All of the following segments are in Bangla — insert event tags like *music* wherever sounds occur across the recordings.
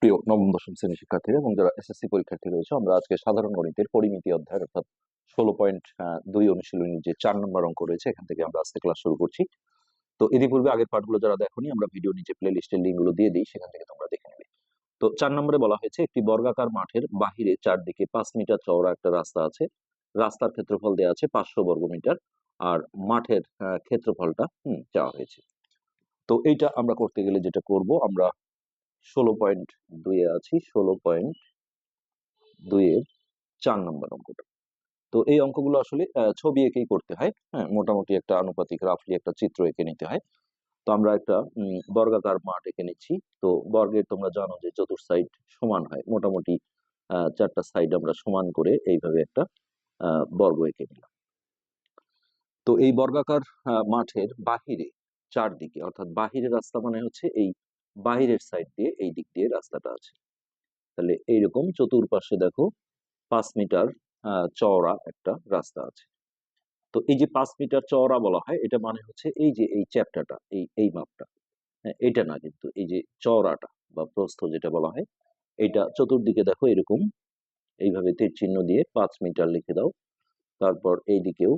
প্রিয় নবম, দশম শ্রেণির শিক্ষার্থীরা এবং যারা এসএসসি পরীক্ষার্থী রয়েছে, আমরা আজকে সাধারণ গণিতের পরিমিতি অধ্যায় অর্থাৎ ষোলো পয়েন্ট দুই অনুশীলনীর যে চার নম্বর অঙ্ক রয়েছে, এখান থেকে আমরা আজকে ক্লাস শুরু করছি। তো ইতিপূর্বে আগের পাঠগুলো যারা দেখোনি, আমরা ভিডিও নিচে প্লে লিস্টের লিঙ্কগুলো দিয়ে দিই, সেখান থেকে তোমরা দেখে নেবে। তো চার নম্বরে বলা হয়েছে, একটি বর্গাকার মাঠের বাহিরে চারদিকে পাঁচ মিটার চওড়া একটা রাস্তা আছে। রাস্তার ক্ষেত্রফল দেওয়া আছে পাঁচশো বর্গ মিটার, আর মাঠের ক্ষেত্রফলটা, হুম, চাওয়া হয়েছে। তো এইটা আমরা করতে গেলে যেটা করব, আমরা ষোলো পয়েন্ট দুইয়ে আছি, ষোলো পয়েন্ট দুইয়ের চার নম্বর অঙ্কটা। তো এই অঙ্কগুলো আসলে ছবি এঁকেই করতে হয় হ্যাঁ মোটামুটি একটা আনুপাতিক, রাফলি একটা চিত্র এঁকে নিতে হয়। তো আমরা একটা বর্গাকার মাঠ এঁকে নিচ্ছি। তো বর্গের তোমরা জানো যে চতুর সাইড সমান হয়, মোটামুটি চারটা সাইড আমরা সমান করে এইভাবে একটা বর্গ এঁকে নিলাম। তো এই বর্গাকার মাঠের বাহিরে, চারদিকে, অর্থাৎ বাহিরের রাস্তা মানে হচ্ছে এই বাহিরের সাইড দিয়ে এই দিক দিয়ে রাস্তাটা আছে। তাহলে এইরকম চতুর্পাশে দেখো পাঁচ মিটার চওড়া একটা রাস্তা আছে। তো এই যে পাঁচ মিটার চওড়া বলা হয়, এটা মানে হচ্ছে এই যে এই চ্যাপ্টারটা এই এই মাপটা হ্যাঁ এটা না কিন্তু, এই যে চওড়াটা বা প্রস্থ যেটা বলা হয়, এটা চতুর্দিকে দেখো এরকম, এইভাবে তীর চিহ্ন দিয়ে পাঁচ মিটার লিখে দাও। তারপর এই দিকেও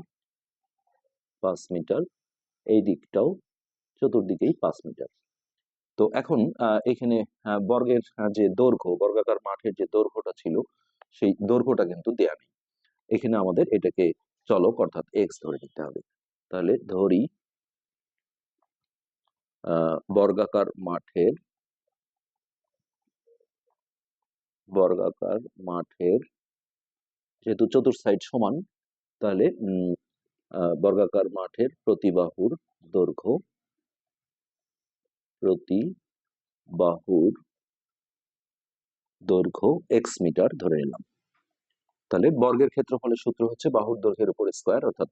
পাঁচ মিটার, এই দিকটাও চতুর্দিকেই পাঁচ মিটার। তো এখন এখানে বর্গের যে দৈর্ঘ্য, বর্গাকার মাঠের যে দৈর্ঘ্যটা ছিল, সেই দৈর্ঘ্যটা কিন্তু দেয়া নেই। এখানে আমাদের এটাকে চলক অর্থাৎ এক্স ধরে নিতে হবে। তাহলে ধরি বর্গাকার মাঠের বর্গাকার মাঠের যেহেতু চতুর সাইড সমান, তাহলে বর্গাকার মাঠের প্রতিবাহুর দৈর্ঘ্য প্রতি বাহুর দৈর্ঘ্য এক্স মিটার ধরে নিলাম তাহলে বর্গের ক্ষেত্রফলের সূত্র হচ্ছে বাহুর দৈর্ঘ্যের উপর স্কোয়ার অর্থাৎ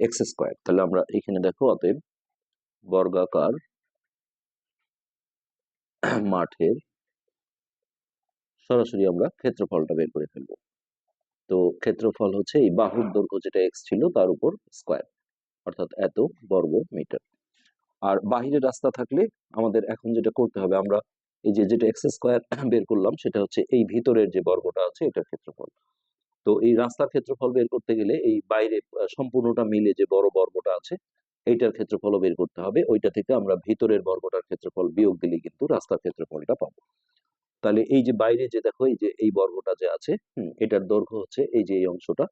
এক্স স্কোয়ার তাহলে আমরা এখানে দেখো অতএব বর্গাকার মাঠের সরাসরি আমরা ক্ষেত্রফলটা বের করে ফেলব। তো ক্ষেত্রফল হচ্ছে এই বাহুর দৈর্ঘ্য যেটা এক্স ছিল তার উপর স্কোয়ার অর্থাৎ এত বর্গ মিটার। আর বাহিরে রাস্তা থাকলে আমাদের এখন যেটা করতে হবে, আমরা এই যে, যেটা এক্স স্কোয়ার *coughs* বের করলাম, সেটা হচ্ছে এই ভিতরের যে বর্গটা আছে, এটার ক্ষেত্রফল। তো এই রাস্তার ক্ষেত্রফল বের করতে গেলে এই বাইরে সম্পূর্ণটা মিলে যে বড় বর্গটা আছে, এইটার ক্ষেত্রফলও বের করতে হবে। ওইটা থেকে আমরা ভিতরের বর্গটার ক্ষেত্রফল বিয়োগ দিলে কিন্তু রাস্তার ক্ষেত্রফলটা পাবো। তাহলে এই যে বাইরে যে দেখো, এই যে, এই বর্গটা যে আছে এটার দৈর্ঘ্য হচ্ছে এই যে, এই অংশটা।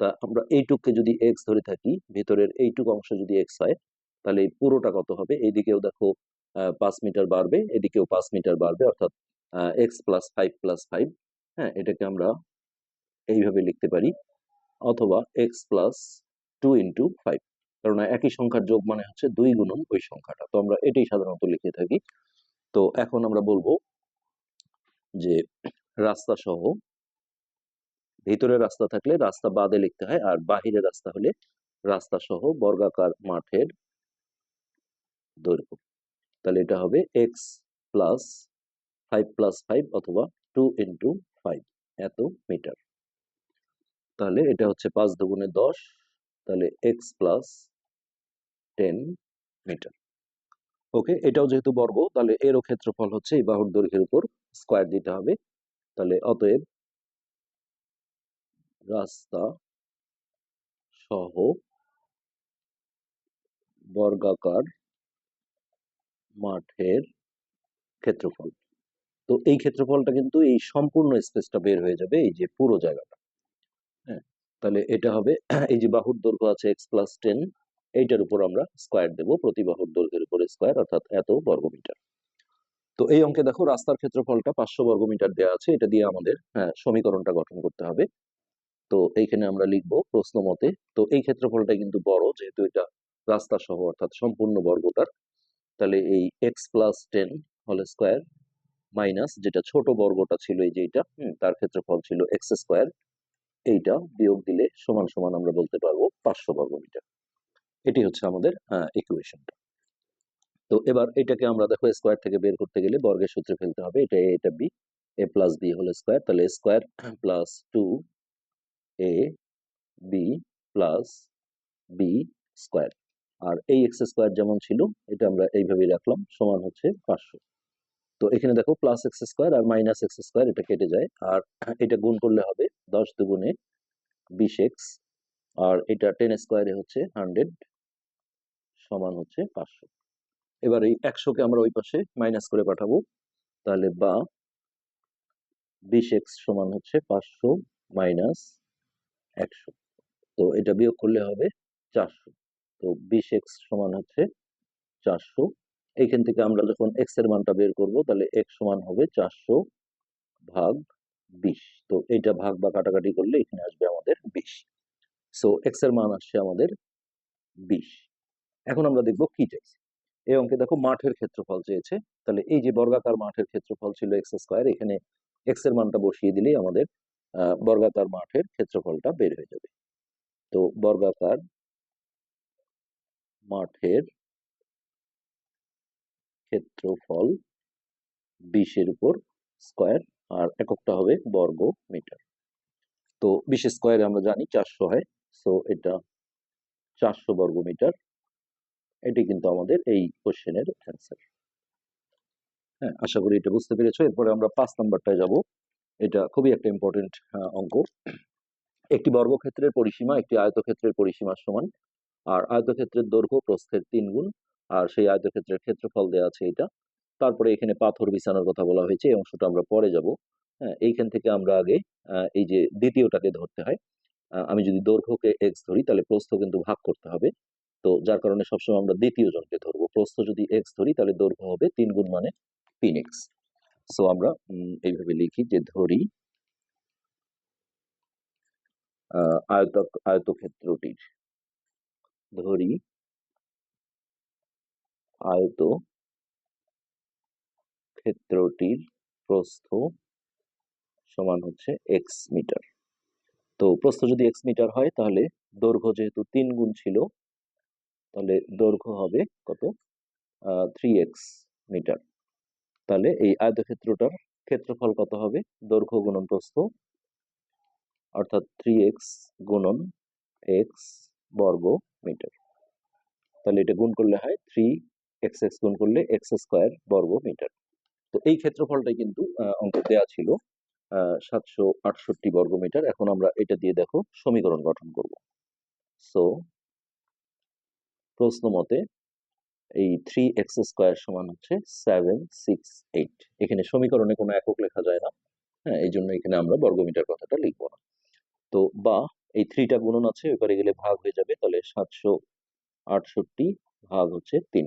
তা আমরা এইটুককে যদি এক্স ধরে থাকি, ভিতরের এইটুক অংশ যদি এক্স হয় তাহলে পুরোটা কত হবে? এইদিকেও দেখো পাঁচ মিটার বাড়বে, এদিকেও পাঁচ মিটার বাড়বে, অর্থাৎ x plus five plus five হ্যাঁ এটাকে আমরা এইভাবে লিখতে পারি, অথবা x plus two into five কারণ একই সংখ্যার যোগ মানে হচ্ছে দুই গুণন ওই সংখ্যাটা, তো আমরা এটাই সাধারণত লিখে থাকি। তো এখন আমরা বলব যে রাস্তা সহ, ভিতরে রাস্তা থাকলে রাস্তা বাদে লিখতে হয়, আর বাহিরে রাস্তা হলে রাস্তা সহ বর্গাকার মাঠের দৈর্ঘ্য। তাহলে এটা হবে x plus five plus five অথবা টু ইন্টু ফাইভ এত মিটার তাহলে এটা হচ্ছে পাঁচ দুগুণে দশ, তাহলে x plus ten metre okay এটাও যেহেতু বর্গ, তাহলে এরও ক্ষেত্রফল হচ্ছে এই বাহুর দৈর্ঘ্যের উপর স্কোয়ার দিতে হবে। তাহলে অতএব রাস্তা সহ বর্গাকার মাঠের ক্ষেত্রফল। তো এই ক্ষেত্রফলটা কিন্তু এই সম্পূর্ণ স্পেসটা বের হয়ে যাবে এই যে পুরো জায়গাটা। হ্যাঁ তাহলে এটা হবে এই যে বাহুর দৈর্ঘ্য আছে এক্স প্লাস টেন এইটার উপর আমরা স্কোয়ার দেবো প্রতি বাহুর দৈর্ঘ্যের উপরে স্কোয়ার অর্থাৎ এত বর্গমিটার। তো এই অঙ্কে দেখো রাস্তার ক্ষেত্রফলটা পাঁচশো বর্গমিটার দেওয়া আছে এটা দিয়ে আমাদের হ্যাঁ, সমীকরণটা গঠন করতে হবে। তো এইখানে আমরা লিখব প্রশ্ন মতে তো এই ক্ষেত্রফলটা কিন্তু বড় যেহেতু এটা রাস্তা সহ অর্থাৎ সম্পূর্ণ বর্গটার তাহলে এই এক্স প্লাস টেন হল স্কোয়ার মাইনাস যেটা ছোট বর্গটা ছিল এই যে এটা হুম, তার ক্ষেত্রফল ছিল এক্স স্কোয়ার এইটা বিয়োগ দিলে সমান সমান আমরা বলতে পারব পাঁচশো বর্গমিটার। এটি হচ্ছে আমাদের ইকুয়েশনটা তো এবার এটাকে আমরা দেখো স্কোয়ার থেকে বের করতে গেলে বর্গের সূত্রে ফেলতে হবে এটা এ এটা বি এ প্লাস বি হল স্কোয়ার তাহলে square plus two A B plus B square আর এই এক্স স্কোয়ার যেমন ছিল, এটা আমরা এইভাবেই রাখলাম, সমান হচ্ছে পাঁচশো। তো এখানে দেখো প্লাস এক্স স্কোয়ার আর মাইনাস এক্স স্কোয়ার এটা কেটে যায়, আর এটা গুণ করলে হবে দশ দুগুণে বিশ এক্স আর এটা টেন স্কোয়ারে হচ্ছে হান্ড্রেড সমান হচ্ছে পাঁচশো। এবার এই একশোকে আমরা ওই পাশে মাইনাস করে পাঠাবো, তাহলে বা বিশ এক্স সমান হচ্ছে পাঁচশো মাইনাস একশো। তো এটা বিয়োগ করলে হবে চারশো। তো বিশ এক্স সমান হচ্ছে চারশো। এইখান থেকে আমরা যখন এক্সের মানটা বের করব, তাহলে এক্স সমান হবে চারশো ভাগ বিশ। তো এইটা ভাগ বা কাটাকাটি করলে এখানে আসবে আমাদের বিশ। সো এক্সের মান আসছে আমাদের বিশ। এখন আমরা দেখব কি চাইছে। এই অঙ্কে দেখো মাঠের ক্ষেত্রফল চেয়েছে। তাহলে এই যে বর্গাকার মাঠের ক্ষেত্রফল ছিল এক্স স্কোয়ার, এখানে এক্সের মানটা বসিয়ে দিলেই আমাদের বর্গাকার মাঠের ক্ষেত্রফলটা বের হয়ে যাবে। তো বর্গাকার মাঠের ক্ষেত্রফল বিশের উপর স্কোয়ার, আর এককটা হবে বর্গ মিটার তো বিশ স্কোয়ারে আমরা জানি চারশো হয়, সো এটা চারশো বর্গ মিটার এটি কিন্তু আমাদের এই কোশ্চেনের অ্যান্সার। হ্যাঁ আশা করি এটা বুঝতে পেরেছ। এরপরে আমরা পাঁচ নাম্বারটায় যাব। এটা খুবই একটা ইম্পর্টেন্ট অঙ্ক। একটি বর্গক্ষেত্রের পরিসীমা, একটি আয়তক্ষেত্রের পরিসীমার সমান আর আয়তক্ষেত্রের দৈর্ঘ্য প্রস্থের তিন গুণ, আর সেই আয়তক্ষেত্রের ক্ষেত্রফল দেওয়া আছে এটা তারপরে এখানে পাথর বিছানোর কথা বলা হয়েছে, এই অংশটা আমরা পরে যাব। হ্যাঁ এইখান থেকে আমরা আগে এই যে দ্বিতীয়টাকে ধরতে হয়। আমি যদি দৈর্ঘ্যকে এক্স ধরি, তাহলে প্রস্থ কিন্তু ভাগ করতে হবে। তো যার কারণে সবসময় আমরা দ্বিতীয় জনকে ধরবো। প্রস্থ যদি এক্স ধরি, তাহলে দৈর্ঘ্য হবে তিন গুণ মানে তিন এক্স সো আমরা এইভাবে লিখি যে ধরি আয়ত আয়তক্ষেত্রটির। ধরি। আয়ত ক্ষেত্রটির প্রস্থ সমান হচ্ছে এক্স মিটার। তো প্রস্থ যদি এক্স মিটার হয়, তাহলে দৈর্ঘ্য যেহেতু তিন গুণ ছিল, তাহলে দৈর্ঘ্য হবে কত? Three x metre. তাহলে এই আয়তক্ষেত্রটার ক্ষেত্রফল কত হবে? দৈর্ঘ্য গুণন প্রস্থ, অর্থাৎ থ্রি এক্স গুণন এক্স বর্গ মিটার। তাহলে এটা গুণ করলে হয় থ্রি এক্স এক্স গুণ করলে এক্স স্কোয়ার বর্গ মিটার। তো এই ক্ষেত্রফলটাই কিন্তু অঙ্কে দেওয়া ছিল সাতশো আটষট্টি বর্গ মিটার। এখন আমরা এটা দিয়ে দেখো, সমীকরণ গঠন করব। সো প্রশ্ন মতে এই থ্রি এক্স স্কোয়ার সমান হচ্ছে সেভেন সিক্স এইট এখানে সমীকরণে কোনো একক লেখা যায় না। হ্যাঁ এই জন্য এখানে আমরা বর্গমিটার কথাটা লিখব না। তো বা এই থ্রিটা গুণন আছে, এবারে গেলে ভাগ হয়ে যাবে, তাহলে সাতশো আটষট্টি ভাগ হচ্ছে তিন।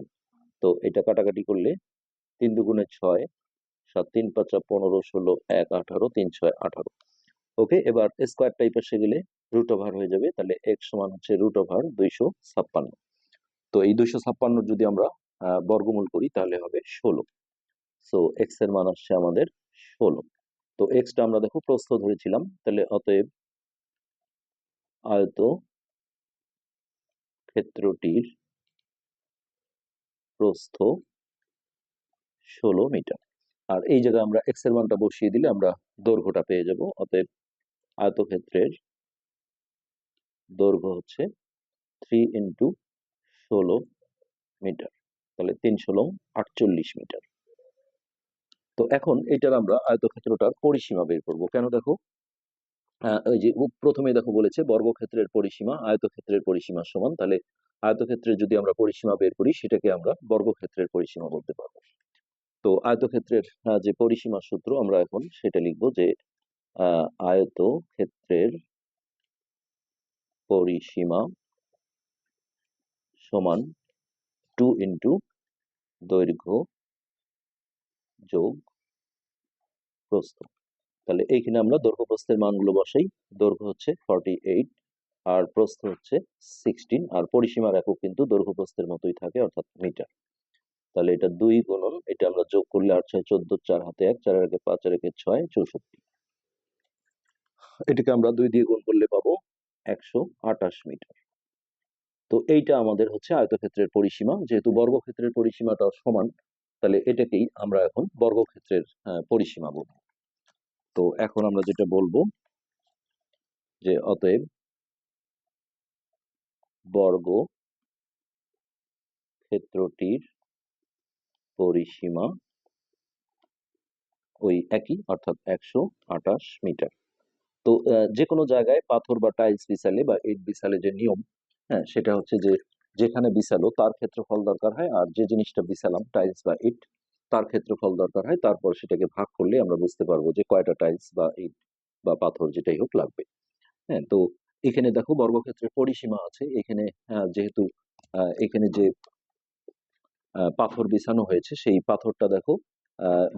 তো এটা কাটাকাটি করলে তিন দুগুণে ছয়, সাত তিন পাঁচা পনেরো, ষোলো, এক, আঠারো, তিন, ছয়, আঠারো। ওকে, এবার স্কোয়ার টাইপ এসে গেলে রুট ওভার হয়ে যাবে, তাহলে এক সমান হচ্ছে রুট ওভার দুইশো ছাপ্পান্ন। তো এই দুইশো ছাপ্পান্ন যদি আমরা বর্গমূল করি, তাহলে হবে ষোলো। সো এক্সের মান আসছে আমাদের ষোলো। তো এক্সটা আমরা দেখো প্রস্থ ধরেছিলাম, তাহলে অতএব আয়ত ক্ষেত্রটির প্রস্থ ষোলো মিটার। আর এই জায়গায় আমরা এক্সের মানটা বসিয়ে দিলে আমরা দৈর্ঘ্যটা পেয়ে যাব। অতএব আয়তক্ষেত্রের দৈর্ঘ্য হচ্ছে থ্রি ইন্টু ষোলো মিটার। তাহলে তিন ষোলো আটচল্লিশ মিটার। তো এখন এটার আমরা আয়তক্ষেত্রটার পরিসীমা বের করব। কেন দেখো? ওই যে প্রথমে দেখো বলেছে বর্গক্ষেত্রের পরিসীমা, আয়তক্ষেত্রের পরিসীমার সমান। তাহলে আয়তক্ষেত্রের যদি আমরা পরিসীমা বের করি, সেটাকে আমরা বর্গক্ষেত্রের পরিসীমা বলতে পারব। তো আয়তক্ষেত্রের যে পরিসীমা সূত্র, আমরা এখন সেটা লিখব যে আয়তক্ষেত্রের পরিসীমা সমান টু ইন্টু দৈর্ঘ্য যোগ প্রস্থ। তাহলে এইখানে আমরা দৈর্ঘ্য প্রস্থের মানগুলো বসাই। দৈর্ঘ্য হচ্ছে ফর্টি এইট আর প্রস্থ হচ্ছে সিক্সটিন আর পরিসীমার একক কিন্তু দৈর্ঘ্য প্রস্থের মতোই থাকে অর্থাৎ মিটার। তাহলে এটা দুই গুণন এটা আমরা যোগ করলে আট ছয় চোদ্দ চার হাতে এক চার একে পাঁচ একে ছয় চৌষট্টি। এটাকে আমরা দুই দিয়ে গুণ করলে পাবো একশো আটাশ মিটার। তো এইটা আমাদের হচ্ছে আয়তক্ষেত্রের পরিসীমা। যেহেতু বর্গক্ষেত্রের পরিসীমাটা সমান তাহলে এটাকেই আমরা এখন বর্গক্ষেত্রের আহ, পরিসীমা বলব। তো এখন আমরা যেটা বলব যে অতএব বর্গ ক্ষেত্রটির পরিসীমা ওই একই, অর্থাৎ একশো আঠাশ মিটার। তো যে কোনো জায়গায় পাথর বা টাইলস বিছালে বা ইট বিছালে যে নিয়ম হ্যাঁ সেটা হচ্ছে যে যেখানে বিছালো তার ক্ষেত্রফল দরকার হয়, আর যে জিনিসটা বিছালাম টাইলস বা ইট তার ক্ষেত্রফল দরকার হয়, তারপর সেটাকে ভাগ করলে আমরা বুঝতে পারব যে কয়টা টাইলস বা ইট বা পাথর যেটাই হোক লাগবে। হ্যাঁ তো এখানে দেখো বর্গক্ষেত্রের পরিসীমা আছে। এখানে যেহেতু এখানে যে পাথর বিছানো হয়েছে, সেই পাথরটা দেখো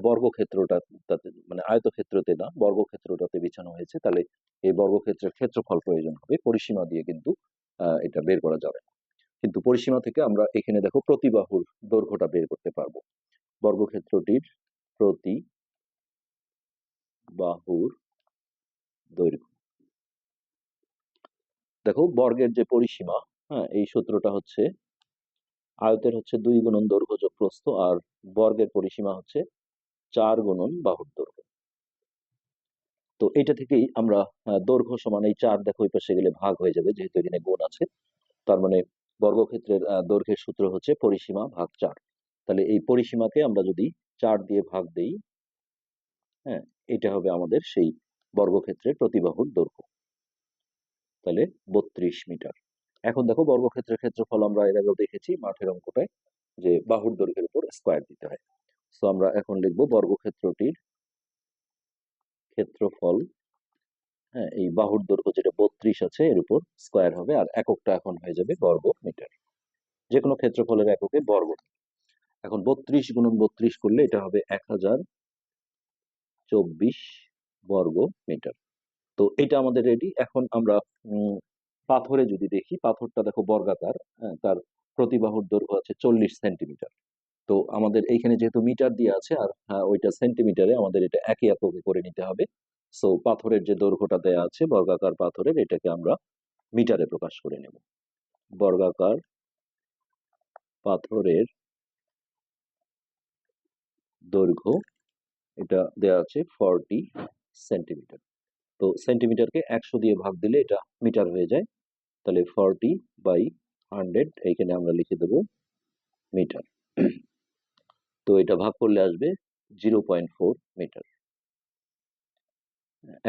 বর্গক্ষেত্রটা, তাতে মানে আয়তক্ষেত্রতে না, বর্গক্ষেত্রটাতে বিছানো হয়েছে। তাহলে এই বর্গক্ষেত্রের ক্ষেত্রফল প্রয়োজন হবে। পরিসীমা দিয়ে কিন্তু এটা বের করা যাবে না। কিন্তু পরিসীমা থেকে আমরা এখানে দেখো প্রতিবাহুর দৈর্ঘ্যটা বের করতে পারব। বর্গক্ষেত্রটির প্রতি বাহুর দৈর্ঘ্য। দেখো, বর্গের যে পরিসীমা হ্যাঁ এই সূত্রটা হচ্ছে আয়তের হচ্ছে দুই গুণন দৈর্ঘ্য যোগ প্রস্থ আর বর্গের পরিসীমা হচ্ছে চার গুণন বাহুর দৈর্ঘ্য। তো এটা থেকেই আমরা দৈর্ঘ্য সমান এই চার দেখো পাশে গেলে ভাগ হয়ে যাবে, যেহেতু এখানে গুণ আছে, তার মানে বর্গক্ষেত্রের দৈর্ঘ্যের সূত্র হচ্ছে পরিসীমা ভাগ চার। তাহলে এই পরিসীমাকে আমরা যদি চার দিয়ে ভাগ দেই হ্যাঁ এটা হবে আমাদের সেই বর্গক্ষেত্রের প্রতিবাহুর দৈর্ঘ্য। তাহলে বত্রিশ মিটার। এখন দেখো বর্গক্ষেত্রের ক্ষেত্রফল আমরা এর আগেও দেখেছি মাঠের অঙ্কটায় যে বাহুর দৈর্ঘ্যের উপর স্কোয়ার দিতে হয়। তো আমরা এখন লিখব বর্গক্ষেত্রটির ক্ষেত্রফল হ্যাঁ এই বাহুর দৈর্ঘ্য যেটা বত্রিশ আছে এর উপর স্কোয়ার হবে আর এককটা এখন হয়ে যাবে বর্গ মিটার যে কোনো ক্ষেত্রফলের এককে বর্গ। এখন বত্রিশ গুণন বত্রিশ করলে এটা হবে এক হাজার চব্বিশ বর্গ মিটার। তো এটা আমাদের রেডি এখন আমরা পাথরে যদি দেখি পাথরটা দেখো বর্গাকার হ্যাঁ, তার প্রতিবাহুর দৈর্ঘ্য আছে চল্লিশ সেন্টিমিটার। তো আমাদের এইখানে যেহেতু মিটার দিয়ে আছে আর হ্যাঁ, ওইটা সেন্টিমিটারে আমাদের এটা একই এককে করে নিতে হবে। সো পাথরের যে দৈর্ঘ্যটা দেয়া আছে বর্গাকার পাথরের এটাকে আমরা মিটারে প্রকাশ করে নেব। বর্গাকার পাথরের দৈর্ঘ্য, এটা দেয়া আছে ফর্টি সেন্টিমিটার। তো সেন্টিমিটারকে একশো দিয়ে ভাগ দিলে এটা মিটার হয়ে যায়। তাহলে ফর্টি বাই হান্ড্রেড, এইখানে আমরা লিখে দেব মিটার। তো এটা ভাগ করলে আসবে জিরো পয়েন্ট ফোর মিটার।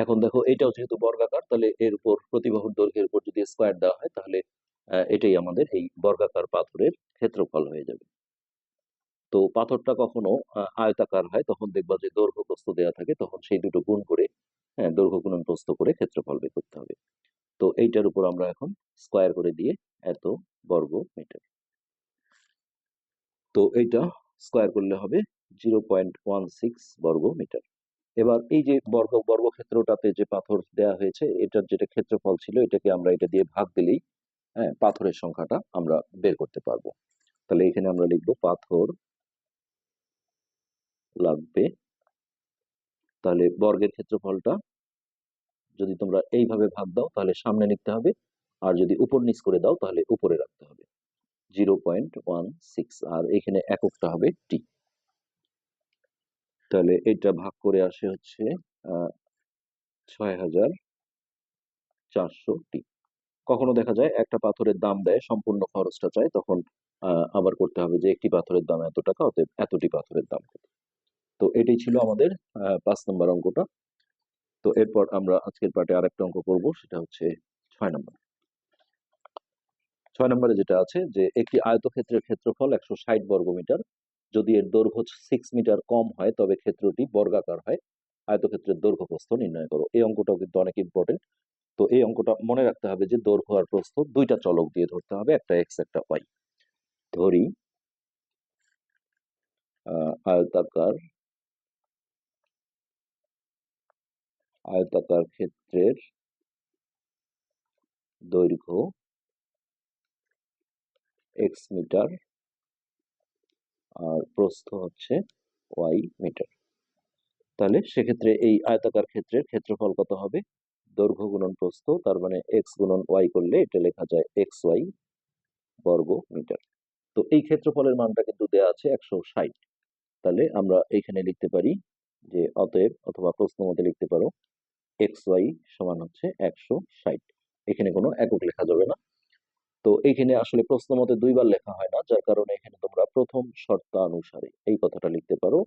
এখন দেখো, এটাও যেহেতু বর্গাকার, তাহলে এর উপর, প্রতিবাহুর দৈর্ঘ্যের উপর যদি স্কোয়ার দেওয়া হয়, তাহলে এটাই আমাদের এই বর্গাকার পাথরের ক্ষেত্রফল হয়ে যাবে। তো পাথরটা কখনো আয়তাকার হয়, তখন দেখবা যে দৈর্ঘ্য প্রস্থ দেওয়া থাকে, তখন সেই দুটো গুণ করে হ্যাঁ দৈর্ঘ্য গুণন প্রস্থ করে ক্ষেত্রফল বের করতে হবে। তো এইটার উপর আমরা এখন স্কোয়ার করে দিয়ে এত বর্গ মিটার তো এইটা স্কোয়ার করলে হবে জিরো পয়েন্ট ওয়ান সিক্স বর্গ মিটার এবার এই যে বর্গ, বর্গক্ষেত্রটাতে যে পাথর দেয়া হয়েছে, এটার যেটা ক্ষেত্রফল ছিল, এটাকে আমরা এটা দিয়ে ভাগ দিলেই হ্যাঁ পাথরের সংখ্যাটা আমরা বের করতে পারব। তাহলে এখানে আমরা লিখব পাথর লাগবে। তাহলে বর্গের ক্ষেত্রফলটা যদি তোমরা এইভাবে ভাগ দাও, তাহলে সামনে লিখতে হবে। আর যদি উপর নিচ করে দাও, তাহলে উপরে রাখতে হবে। জিরো পয়েন্ট ওয়ান সিক্স আর এখানে এককটা হবে টি। তাহলে এটা ভাগ করে আসে হচ্ছে ছয় হাজার চারশো টি। কখনো দেখা যায় একটা পাথরের দাম দেয়, সম্পূর্ণ খরচটা চায়, তখন আবার করতে হবে যে একটি পাথরের দাম এত টাকা, অতএব এতটি পাথরের দাম কত? তো এটাই ছিল আমাদের পাঁচ নম্বর অঙ্কটা। তো এরপর আমরা আজকের পার্টে আরেকটা অঙ্ক করব, সেটা হচ্ছে ছয় নম্বর। ছয় নম্বরে যেটা আছে যে, একটি আয়তক্ষেত্রের ক্ষেত্রফল একশো ষাট বর্গমিটার। যদি এর দৈর্ঘ্য সিক্স মিটার কম হয়, তবে ক্ষেত্রটি বর্গাকার হয়। আয়তক্ষেত্রের দৈর্ঘ্য প্রস্থ নির্ণয় করো। এই অঙ্কটাও কিন্তু অনেক ইম্পর্টেন্ট তো এই অঙ্কটা মনে রাখতে হবে যে, দৈর্ঘ্য আর প্রস্থ দুইটা চলক দিয়ে ধরতে হবে, একটা এক্স একটা ওয়াই ধরি আয়তাকার আয়তাকার ক্ষেত্রের দৈর্ঘ্য এক্স মিটার আর প্রস্থ হচ্ছে ওয়াই মিটার। তাহলে সেক্ষেত্রে এই আয়তাকার ক্ষেত্রের ক্ষেত্রফল কত হবে? দৈর্ঘ্য গুণন প্রস্থ, তার মানে এক্স গুণন ওয়াই করলে এটা লেখা যায় এক্স ওয়াই বর্গ মিটার। তো এই ক্ষেত্রফলের মানটা কিন্তু দেওয়া আছে একশো ষাট। তাহলে আমরা এইখানে লিখতে পারি যে অতএব অথবা প্রশ্ন মতে লিখতে পারো এক্স ওয়াই সমান হচ্ছে একশো ষাট। এখানে কোনো একক লেখা যাবে না। তো এইখানে আসলে প্রশ্ন মতে দুইবার লেখা হয় না, যার কারণে এখানে তোমরা প্রথম শর্তানুসারে এই কথাটা লিখতে পারো।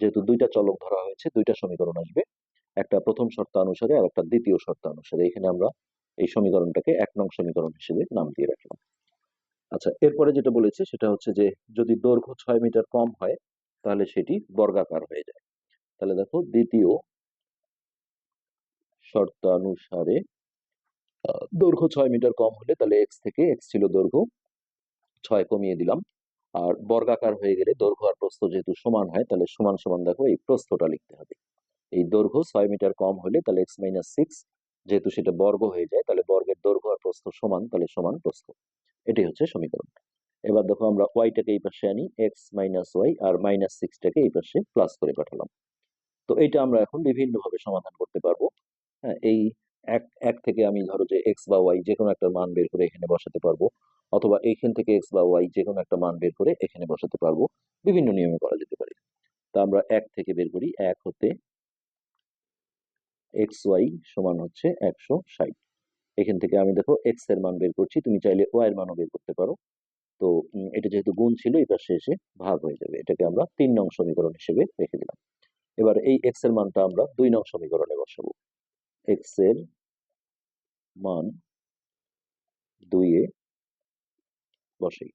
যেহেতু দুইটা চলক ধরা হয়েছে, দুইটা সমীকরণ আসবে। একটা প্রথম শর্তানুসারে আর একটা দ্বিতীয় শর্তানুসারে। এখানে আমরা এই সমীকরণটাকে এক নং সমীকরণ হিসেবে নাম দিয়ে রাখলাম। আচ্ছা এরপরে যেটা বলেছে সেটা হচ্ছে যে, যদি দৈর্ঘ্য ছয় মিটার কম হয়, তাহলে সেটি বর্গাকার হয়ে যায়। তাহলে দেখো দ্বিতীয় শর্তানুসারে দৈর্ঘ্য ছয় মিটার কম হলে তাহলে এক্স থেকে এক্স ছিল দৈর্ঘ্য ছয় কমিয়ে দিলাম। আর বর্গাকার হয়ে গেলে দৈর্ঘ্য আর প্রস্থ যেহেতু সমান হয়, তাহলে সমান সমান দেখো এই প্রস্থটা লিখতে হবে। এই দৈর্ঘ্য ছয় মিটার কম হলে তাহলে এক্স মাইনাস সিক্স যেহেতু সেটা বর্গ হয়ে যায়, তাহলে বর্গের দৈর্ঘ্য আর প্রস্থ সমান, তাহলে সমান প্রস্থ। এটাই হচ্ছে সমীকরণ। এবার দেখো আমরা ওয়াইটাকে এই পাশে আনি এক্স মাইনাস ওয়াই আর মাইনাস সিক্সটাকে এই পাশে প্লাস করে পাঠালাম। তো এইটা আমরা এখন বিভিন্নভাবে সমাধান করতে পারব। হ্যাঁ এই এক এক থেকে আমি ধরো যে এক্স বা ওয়াই যে কোনো একটা মান বের করে এখানে বসাতে পারব। অথবা এইখান থেকে এক্স বা ওয়াই যে কোনো একটা মান বের করে এখানে বসাতে পারব। বিভিন্ন নিয়মে করা যেতে পারে। তা আমরা এক থেকে বের করি, এক হতে এক্স ওয়াই সমান হচ্ছে একশো ষাট। এখান থেকে আমি দেখো এক্সের মান বের করছি, তুমি চাইলে ওয়াই এর মানও বের করতে পারো। তো এটা যেহেতু গুণ ছিল, এই পাশে এসে ভাগ হয়ে যাবে। এটাকে আমরা তিন নং সমীকরণ হিসেবে রেখে দিলাম। এবার এই এক্সের মানটা আমরা দুই নং সমীকরণে বসাবো। এক্সের মান দুইয়ে বসাই।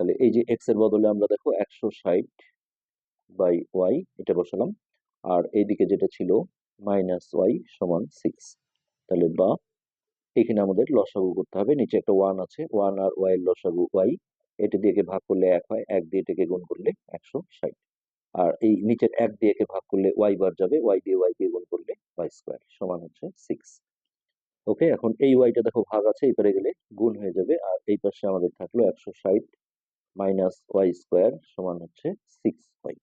তাহলে এই যে এক্সের বদলে আমরা দেখো একশো ষাট বাই ওয়াই এটা বসালাম। আর এইদিকে যেটা ছিল মাইনাস ওয়াই সমান সিক্স তাহলে বা এখানে আমাদের লসাগু করতে হবে। নিচে একটা ওয়ান আছে। ওয়ান আর ওয়াই এর লসাগু ওয়াই এটা দিয়ে ভাগ করলে এক হয়। এক দিয়ে এটাকে গুণ করলে একশো ষাট। আর এই নিচের এক দিয়ে একে ভাগ করলে ওয়াই বার যাবে ওয়াই দিয়ে ওয়াই কে গুণ করলে ওয়াই স্কোয়ার সমান হচ্ছে সিক্স ওকে এখন এই ওয়াইটা দেখো ভাগ আছে এই পারে গেলে গুণ হয়ে যাবে, আর এই পাশে আমাদের থাকল একশো ষাট মাইনাস ওয়াই স্কোয়ার সমান হচ্ছে সিক্স ওয়াই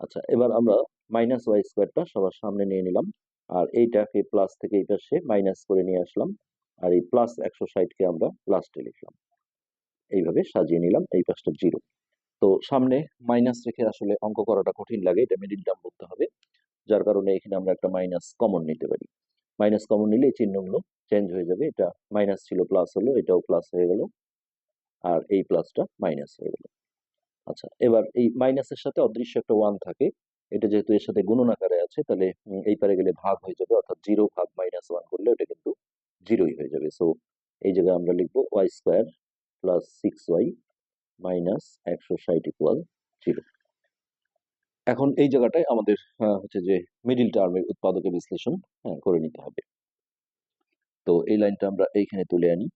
আচ্ছা এবার আমরা মাইনাস ওয়াই স্কোয়ারটা সবার সামনে নিয়ে নিলাম, আর এইটাকে প্লাস থেকে এই পাশে মাইনাস করে নিয়ে আসলাম, আর এই প্লাস একশো ষাটকে আমরা লাস্টে লিখলাম। এইভাবে সাজিয়ে নিলাম, এই পাশটা জিরো তো সামনে মাইনাস রেখে আসলে অঙ্ক করাটা কঠিন লাগে, এটা মিডিল টার্ম করতে হবে। যার কারণে এখানে আমরা একটা মাইনাস কমন নিতে পারি। মাইনাস কমন নিলে চিহ্নগুলো চেঞ্জ হয়ে যাবে। এটা মাইনাস ছিল প্লাস হলো, এটাও প্লাস হয়ে গেল। আর এই প্লাসটা মাইনাস হয়ে গেল। আচ্ছা এবার এই মাইনাসের সাথে অদৃশ্য একটা ওয়ান থাকে। এটা যেহেতু এর সাথে গুণন আকারে আছে, তাহলে এই পারে গেলে ভাগ হয়ে যাবে, অর্থাৎ জিরো ভাগ মাইনাস ওয়ান করলে ওটা কিন্তু জিরোই হয়ে যাবে। সো এই জায়গায় আমরা লিখব y square plus six y minus একশো ষাট ইকুয়াল জিরো এখন এই জায়গাটায় আমাদের হচ্ছে যে মিডিল টার্মের উৎপাদকে বিশ্লেষণ হ্যাঁ, করে নিতে হবে। তো এই লাইনটা আমরা এইখানে তুলে আনি।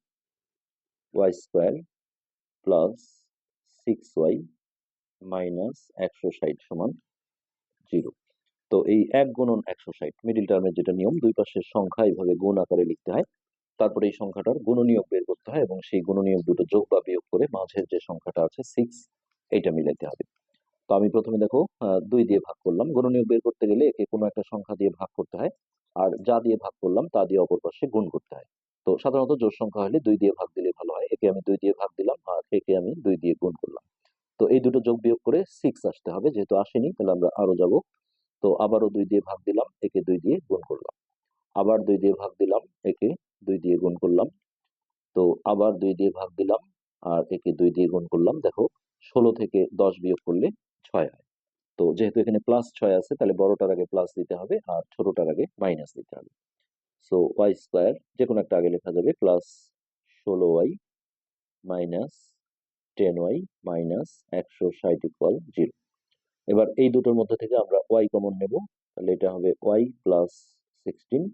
Y square plus six y minus একশো ষাট সমান জিরো তো এই এক গুণন একশো ষাট মিডিল টার্মের যেটা নিয়ম দুই পাশের সংখ্যা এইভাবে গুণ আকারে লিখতে হয়। তারপরে এই সংখ্যাটার গুণনীয়ক বের করতে হয় এবং সেই গুণনীয়ক দুটো যোগ বা বিয়োগ করে মাঝের যে সংখ্যাটা আছে সিক্স এইটা মিলাইতে হবে। তো আমি প্রথমে দেখো দুই দিয়ে ভাগ করলাম। গুণনীয়ক বের করতে গেলে একে কোনো একটা সংখ্যা দিয়ে ভাগ করতে হয় আর যা দিয়ে ভাগ করলাম তা দিয়ে অপর পাশে গুণ করতে হয়। তো সাধারণত জোর সংখ্যা হলে দুই দিয়ে ভাগ দিলে ভালো হয়। একে আমি দুই দিয়ে ভাগ দিলাম আর একে আমি দুই দিয়ে গুণ করলাম। তো এই দুটো যোগ বিয়োগ করে সিক্স আসতে হবে। যেহেতু আসেনি, তাহলে আমরা আরও যাব। তো আবারও দুই দিয়ে ভাগ দিলাম, একে দুই দিয়ে গুণ করলাম। আবার দুই দিয়ে ভাগ দিলাম, একে দুই দিয়ে গুণ করলাম। তো আবার দুই দিয়ে ভাগ দিলাম আর একে দুই দিয়ে গুণ করলাম। দেখো, ষোলো থেকে দশ বিয়োগ করলে ছয় হয়। তো যেহেতু এখানে প্লাস ছয় আছে, তাহলে বড়টার আগে প্লাস দিতে হবে আর ছোটটার আগে মাইনাস দিতে হবে। সো ওয়াই স্কোয়ার যে কোনো একটা আগে লেখা যাবে প্লাস ষোলো y minus ten y minus একশো ষাট ইকুয়াল জিরো এবার এই দুটোর মধ্যে থেকে আমরা ওয়াই কমন নেব। তাহলে এটা হবে ওয়াই প্লাস সিক্সটিন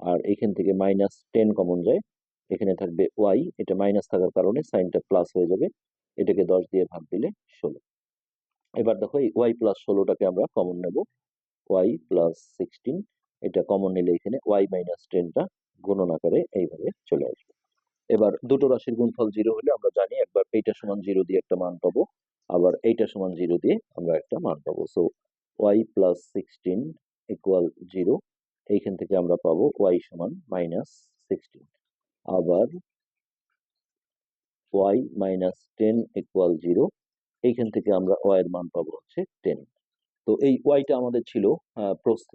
আর এখান থেকে মাইনাস টেন কমন যায়। এখানে থাকবে ওয়াই এটা মাইনাস থাকার কারণে সাইনটা প্লাস হয়ে যাবে। এটাকে দশ দিয়ে ভাগ দিলে ষোলো। এবার দেখো এই ওয়াই প্লাস ষোলোটাকে আমরা কমন নেব। ওয়াই প্লাস সিক্সটিন এটা কমন নিলে এখানে ওয়াই মাইনাস টেনটা গুণন আকারে এইভাবে চলে আসবে। এবার দুটো রাশির গুণফল জিরো হলে আমরা জানি একবার এইটা সমান জিরো দিয়ে একটা মান পাবো, আবার এইটা সমান জিরো দিয়ে আমরা একটা মান পাবো। So y plus sixteen equal zero এইখান থেকে আমরা পাবো ওয়াই সমান মাইনাস সিক্সটিন আবার y minus ten equal zero এইখান থেকে আমরা ওয়াই এর মান পাবো হচ্ছে টেন তো এই ওয়াইটা আমাদের ছিল প্রস্থ।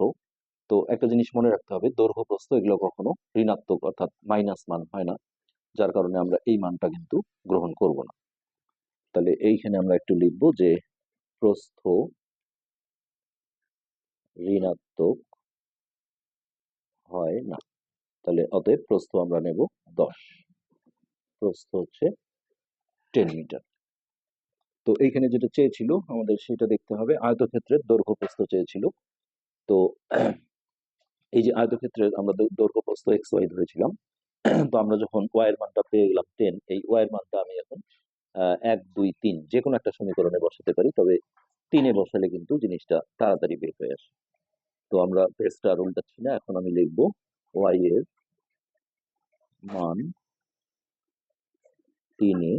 তো একটা জিনিস মনে রাখতে হবে, দৈর্ঘ্য প্রস্থ এগুলো কখনো ঋণাত্মক অর্থাৎ মাইনাস মান হয় না, যার কারণে আমরা এই মানটা কিন্তু গ্রহণ করব না। তাহলে এইখানে আমরা একটু লিখব যে প্রস্থ ঋণাত্মক হয় না। তাহলে অতএব প্রস্থ আমরা নেব দশ। প্রস্থ হচ্ছে টেন মিটার তো এইখানে যেটা চেয়েছিল আমাদের সেটা দেখতে হবে। আয়তক্ষেত্রের দৈর্ঘ্য প্রস্থ চেয়েছিল। তো এই যে আয়তক্ষেত্রের আমরা দৈর্ঘ্য প্রস্থ এক্স ওয়াই ধরেছিলাম। তো আমরা যখন ওয়াই এর মানটা পেয়ে গেলাম টেন এই ওয়াই এর মানটা আমি এখন এক, দুই, তিন যে কোনো একটা সমীকরণে বসাতে পারি। তবে তিনে বসালে কিন্তু জিনিসটা তাড়াতাড়ি বের হয়ে আসে। তো আমরা পেজটা আর উল্টাচ্ছি না এখন আমি লিখব ওয়াই এর মান তিনে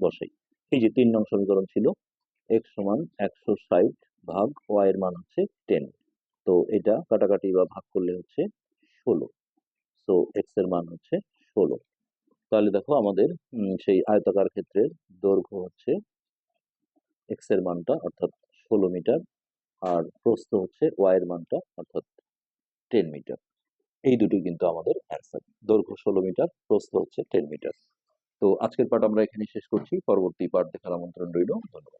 বসাই। এই যে তিন নং সমীকরণ ছিল এক্স সমান একশো ষাট ভাগ ওয়াই এর মান হচ্ছে টেন তো এটা কাটাকাটি বা ভাগ করলে হচ্ছে ষোলো। তো এক্সের মান হচ্ছে ষোলো। তাহলে দেখো আমাদের সেই আয়তাকার ক্ষেত্রের দৈর্ঘ্য হচ্ছে এক্সের মানটা, অর্থাৎ ষোলো মিটার আর প্রস্থ হচ্ছে ওয়াই মানটা, অর্থাৎ টেন মিটার এই দুটি কিন্তু আমাদের অ্যান্সার দৈর্ঘ্য ষোলো মিটার প্রস্থ হচ্ছে টেন মিটার তো আজকের পাঠ আমরা এখানে শেষ করছি। পরবর্তী পাঠ দেখার আমন্ত্রণ রইল। ধন্যবাদ।